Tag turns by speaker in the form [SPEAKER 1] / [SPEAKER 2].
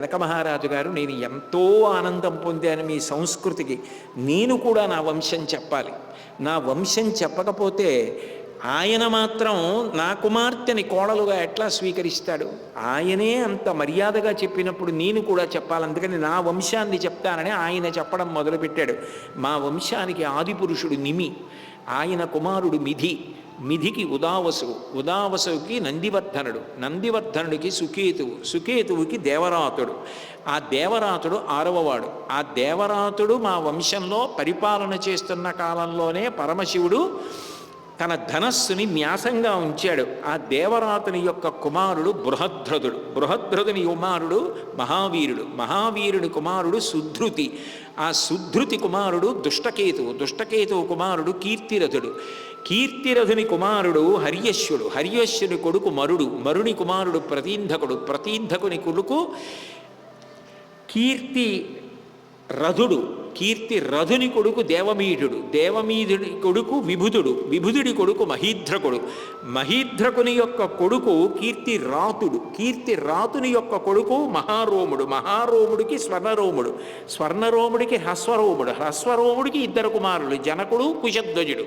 [SPEAKER 1] జనక మహారాజు గారు నేను ఎంతో ఆనందం పొందాను మీ సంస్కృతికి. నేను కూడా నా వంశం చెప్పాలి. నా వంశం చెప్పకపోతే ఆయన మాత్రం నా కుమార్తెని కోడలుగా ఎట్లా స్వీకరిస్తాడు? ఆయనే అంత మర్యాదగా చెప్పినప్పుడు నేను కూడా చెప్పాలి. అందుకని నా వంశాన్ని చెప్తానని ఆయన చెప్పడం మొదలుపెట్టాడు. మా వంశానికి ఆదిపురుషుడు నిమి ఆయన కుమారుడు మిధి మిధికి ఉదావసువు. ఉదావసువుకి నందివర్ధనుడు. నందివర్ధనుడికి సుకేతువు. సుకేతువుకి దేవరాతుడు. ఆ దేవరాతుడు ఆరవవాడు. ఆ దేవరాతుడు మా వంశంలో పరిపాలన చేస్తున్న కాలంలోనే పరమశివుడు తన ధనస్సుని న్యాసంగా ఉంచాడు. ఆ దేవరాతుని యొక్క కుమారుడు బృహద్రథుడు. బృహద్రథుని కుమారుడు మహావీరుడు. మహావీరుని కుమారుడు సుధృతి. ఆ సుధృతి కుమారుడు దుష్టకేతువు. దుష్టకేతువు కుమారుడు కీర్తిరథుడు. కీర్తిరథుని కుమారుడు హర్యశ్వుడు. హర్యశ్వుని కొడుకు మరుడు. మరుని కుమారుడు ప్రతీంధకుడు. ప్రతీంధకుని కొడుకు కీర్తి రథుడు కీర్తి రథుని కొడుకు దేవమీఢుడు దేవమీధుడి కొడుకు విభుదుడు విభుదుడి కొడుకు మహీధ్రకుడు మహీధ్రకుని యొక్క కొడుకు కీర్తి రాతుడు కీర్తి రాతుని యొక్క కొడుకు మహారోముడు మహారోముడికి స్వర్ణరోముడు స్వర్ణరోముడికి హ్రస్వరోముడు హ్రస్వరోముడికి ఇద్దరు కుమారులు జనకుడు కుశధ్వజుడు.